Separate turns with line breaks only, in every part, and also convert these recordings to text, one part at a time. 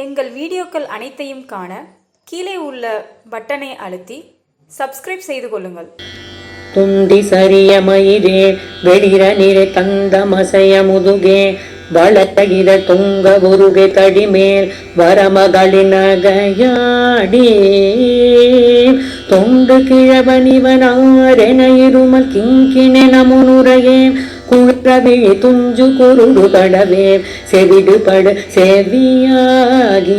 எங்கள் வீடியோக்கள் அனைத்தையும் காண கீழே உள்ள பட்டனை அழுத்தி சப்ஸ்கிரைப் செய்து கொள்ளுங்கள்.
துண்டி சரிய மயிரே வெளிர நிறை தந்த மசைய முதுகே வளத்தகிர துங்க உருகை தடிமேல் வரமகளினகையாடி தொண்டு கிழவனிவனாரென இருமல் கிங்கினே நமுனுரையேன் குழவிழி துஞ்சு குருடு படவே செவிடு செவியாகி.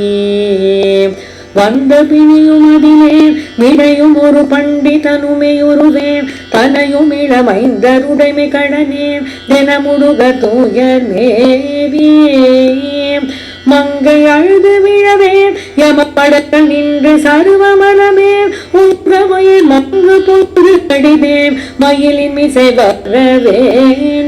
வந்த பிணியும் அதிலே விடையும் ஒரு பண்டிதனுமையுருவே தனையும் இளமைந்தருடைமை கடனே தினமுடுக தூயர் மேவியே மங்கை அழுது விழவே யமப்படக்க நின்று சர்வமலமே உங்கமயில் மங்கு பொன்று கடிதே மயிலின் மிசை வரவே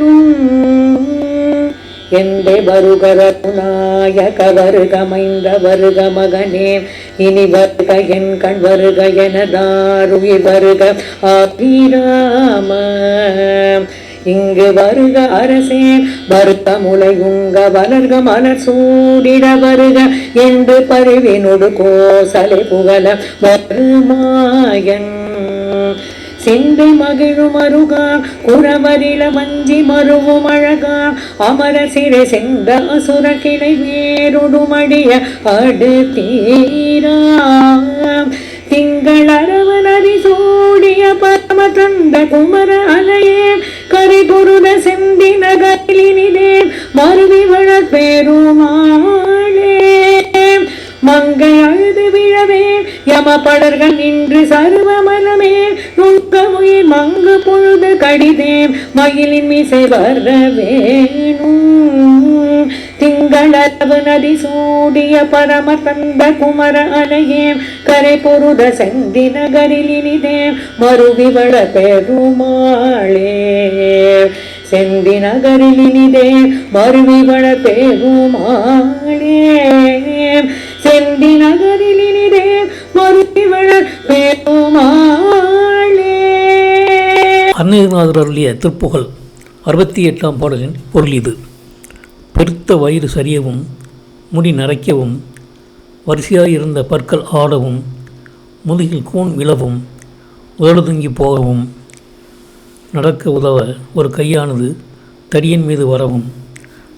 எந்தை வருகர நாயக வருகமைந்த வருக மகனே இனி வருக என் கண் வருக எனதாருயிர் வருக ஆபிராம இங்கு வருக அரசே வருத்த முலை உங்க வளர்க மலர் சூடிட வருக என்று பருவினொடு கோசலை புகழ வருமாயன் செந்தை மகிழும் அருகா குறவரில வஞ்சி மருவும் அழகா. அமர சிறை செந்த அசுர கிளை வேருடுமடிய அடு தீரா. திங்களரவனதி சூடிய பரம தந்த குமர அலையே கரி புருத செந்தி நகலினிலே மருவி வளர்பெருமாளே மங்கை அழுது விழவே யமபடர்கள் நின்று சர்வமனமே மங்கு பொழுது கடிதே மயிலின் மீசை வர வேணும். திங்களளவு நதி சூடிய பரம தந்த குமர அலையே கரை பொருத செந்தி நகரில் இனிதே மருவி பெருமாளே. செந்தி நகரில் இனிதே மருவி பெருமாளே. செந்தி நகரில் இனிதே மருவி வள
அன்னையநாதர் அருளிய திருப்புகழ் அறுபத்தி எட்டாம் பாடலின் பொருள் இது. பெருத்த வயிறு சரியவும் முடி நரைக்கவும் வரிசையாக இருந்த பற்கள் ஆடவும் முதுகில் கூன் விழவும் உதடுதுங்கி போகவும் நடக்க உதவ ஒரு கையானது தடியின் மீது வரவும்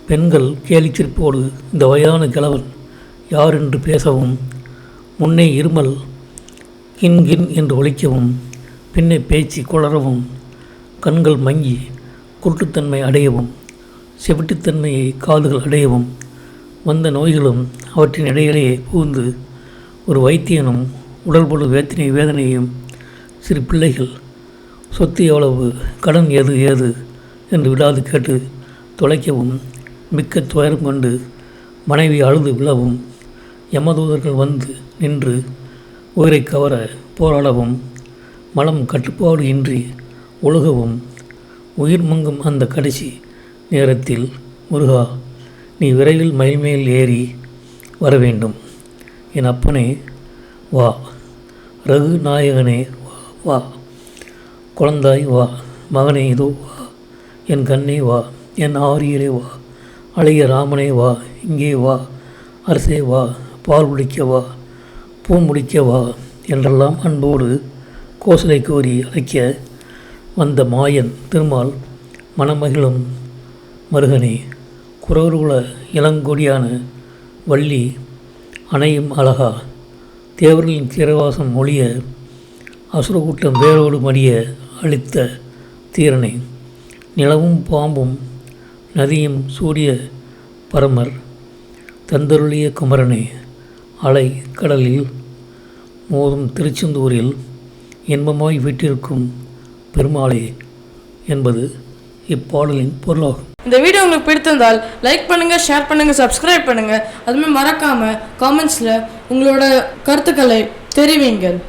பெண்கள் கேலிச்சிரிப்போடு இந்த வயதான கிழவன் யார் என்று பேசவும் முன்னே இருமல் கின் கின் என்று ஒழிக்கவும் பின்னே பேச்சு குளரவும் கண்கள் மங்கி குருட்டுத்தன்மை அடையவும் செவிட்டுத்தன்மையை காதுகள் அடையவும் வந்த நோய்களும் அவற்றின் இடையிலேயே புகுந்து ஒரு வைத்தியனும் உடல்பொழு வேத்தனை வேதனையும் சிறு பிள்ளைகள் சொத்து எவ்வளவு கடன் ஏது ஏது என்று விடாது கேட்டு தொலைக்கவும் மிக்க துயரம் கொண்டு மனைவி அழுது விழவும் யமதூதர்கள் வந்து நின்று உயிரை கவர போராடவும் மலம் கட்டுப்பாடு இன்றி ஒழுகவும் உயிர் மங்கும் அந்த கடைசி நேரத்தில் முருகா நீ விரைவில் மயில்மேல் ஏறி வர வேண்டும் என் அப்பனே வா. ரகு நாயகனே வா வா. குழந்தாய் வா. மகனே இதோ வா. என் கண்ணே வா. என் ஆரியரே வா. அழகிய ராமனே வா. இங்கே வா. அரசே வா. பால் முடிக்க வா. பூ முடிக்க வா. என்றெல்லாம் அன்போடு கோசலை கோரி அழைக்க வந்த மாயன் திருமால் மணமகிழும் மருகனே குரவர்குல இளங்கொடியான வள்ளி அணையும் அழகா தேவர்களின் சிறைவாசம் ஒழிய அசுரக்கூட்டம் வேரோடு மடிய அளித்த தீரனை நிலவும் பாம்பும் நதியும் சூரிய பரமர் தந்தருளிய குமரனே அலை கடலில் மோதும் திருச்செந்தூரில் இன்பமாய் வீட்டிற்கும் பெருமாளே என்பது இப்பாடலின் பொருளாகும்.
இந்த வீடியோ உங்களுக்கு பிடித்திருந்தால் லைக் பண்ணுங்கள் ஷேர் பண்ணுங்கள் சப்ஸ்கிரைப் பண்ணுங்கள் அதுமாதிரி மறக்காமல் காமெண்ட்ஸில் உங்களோட கருத்துக்களை தெரிவிங்கள்.